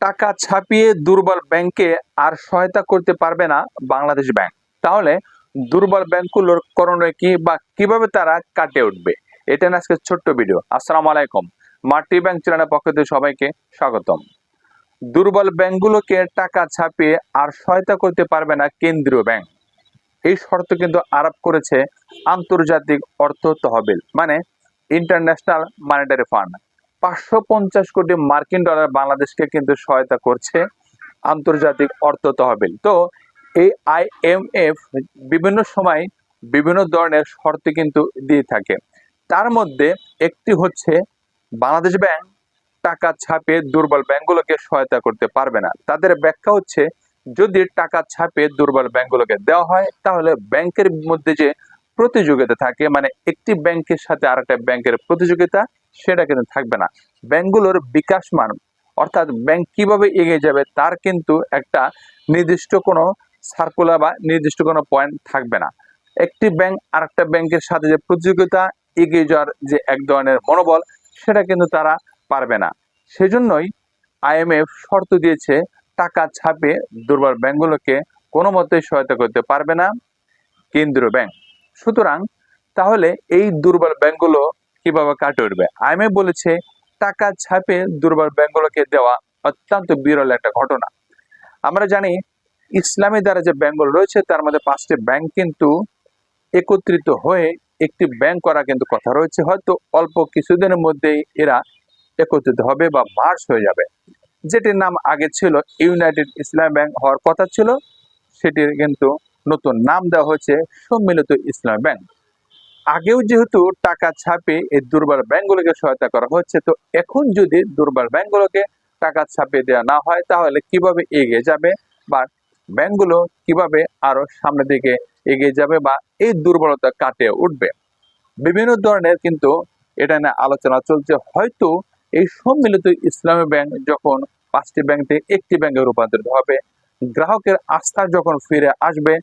টাকা ছাপিয়ে দুর্বল ব্যাংকে আর সহায়তা করতে পারবে না বাংলাদেশ ব্যাংক। তাহলে দুর্বল ব্যাংকগুলোর করণীয় কি বা কীভাবে তারা কাটে উঠবে? এটা না আজকে ছোট্ট ভিডিও। আসসালামু আলাইকুম। মাটি ব্যাংক চ্যানেলের পক্ষ থেকে সবাইকে স্বাগতম। দুর্বল ব্যাংকগুলোকে টাকা ছাপিয়ে আর সহায়তা করতে পারবে না কেন্দ্রীয় ব্যাংক। এই শর্ত কিন্তু আরোপ করেছে আন্তর্জাতিক অর্থ তহবিল মানে ইন্টারন্যাশনাল মানিটারি ফান্ড। পাঁচশো পঞ্চাশ কোটি মার্কিন ডলার বাংলাদেশকে কিন্তু সহায়তা করছে আন্তর্জাতিক অর্থ তহবিল। তো এই আইএমএফ বিভিন্ন সময় বিভিন্ন ধরনের শর্ত কিন্তু দিয়ে থাকে। তার মধ্যে একটি হচ্ছে বাংলাদেশ ব্যাংক টাকা ছাপে দুর্বল ব্যাংকগুলোকে সহায়তা করতে পারবে না। তাদের ব্যাখ্যা হচ্ছে যদি টাকা ছাপে দুর্বল ব্যাংকগুলোকে দেওয়া হয়, তাহলে ব্যাংকের মধ্যে যে প্রতিযোগিতা থাকে মানে একটি ব্যাংকের সাথে আরেকটা ব্যাংকের প্রতিযোগিতা, সেটা কিন্তু থাকবে না। ব্যাংকগুলোর বিকাশমান অর্থাৎ ব্যাংক কীভাবে এগিয়ে যাবে, তার কিন্তু একটা নির্দিষ্ট কোনো সার্কুলার বা নির্দিষ্ট কোনো পয়েন্ট থাকবে না। একটি ব্যাংক আরেকটা ব্যাংকের সাথে যে প্রতিযোগিতা, এগিয়ে যাওয়ার যে এক ধরনের মনোবল, সেটা কিন্তু তারা পারবে না। সেজন্যই আইএমএফ শর্ত দিয়েছে, টাকা ছাপে দুর্বল ব্যাংকগুলোকে কোনো মতেই সহায়তা করতে পারবে না। কেন্দ্রীয় ব্যাংক। সুতরাং তাহলে এই দুর্বল ব্যাংকগুলো কীভাবে কাটে উঠবে? আইএমএফ বলেছে, টাকা ছাপে দুর্বল ব্যাংকগুলোকে দেওয়া অত্যন্ত বিরল একটা ঘটনা। আমরা জানি, ইসলামী দ্বারা যে ব্যাংকগুলো রয়েছে, তার মধ্যে পাঁচটি ব্যাংক কিন্তু একত্রিত হয়ে একটি ব্যাংক করা কিন্তু কথা রয়েছে। হয়তো অল্প কিছুদিনের মধ্যেই এরা একত্রিত হবে বা মার্চ হয়ে যাবে। যেটির নাম আগে ছিল ইউনাইটেড ইসলাম ব্যাংক হওয়ার কথা ছিল, সেটির কিন্তু নতুন নাম দেওয়া হয়েছে সম্মিলিত ইসলাম ব্যাংক। আগেও যেহেতু টাকা ছাপে এই দুর্বল ব্যাংকগুলোকে সহায়তা করা হচ্ছে, তো এখন যদি দুর্বল ব্যাংকগুলোকে টাকা ছাপে দেওয়া না হয়, তাহলে কীভাবে এগিয়ে যাবে বা ব্যাংকগুলো কীভাবে আরও সামনের দিকে এগিয়ে যাবে বা এই দুর্বলতা কাটে উঠবে? বিভিন্ন ধরনের কিন্তু এটা নিয়ে আলোচনা চলছে। হয়তো এই সম্মিলিত ইসলামী ব্যাংক যখন পাঁচটি ব্যাংক থেকে একটি ব্যাংকে রূপান্তরিত হবে, গ্রাহকের আস্থা যখন ফিরে আসবে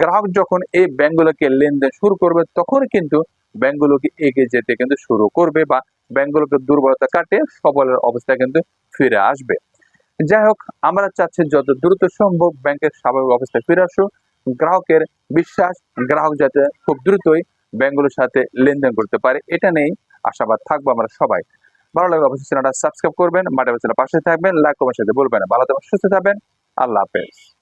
গ্রাহক যখন এই ব্যাংকগুলোকে লেনদেন শুরু করবে, তখন কিন্তু ব্যাংকগুলোকে এগিয়ে যেতে কিন্তু শুরু করবে বা ব্যাংকগুলোকে দুর্বলতা কাটে সবলের অবস্থা কিন্তু ফিরে আসবে। যাই হোক, আমরা চাচ্ছি যত দ্রুত সম্ভব ব্যাংকের স্বাভাবিক অবস্থায় ফিরে আসুক। গ্রাহকের বিশ্বাস, গ্রাহক যাতে খুব দ্রুতই ব্যাংকগুলোর সাথে লেনদেন করতে পারে, এটা নেই আশাবাদ থাকব আমরা সবাই। ভালো লাগলে অবশ্যই চ্যানেলটা সাবস্ক্রাইব করবেন, মাঠে পাশে থাকবেন, লাইক, কমেন্ট সাথে বলবেন ভালো থাকবেন, সুস্থ থাকবেন, আল্লাহ হাফেজ।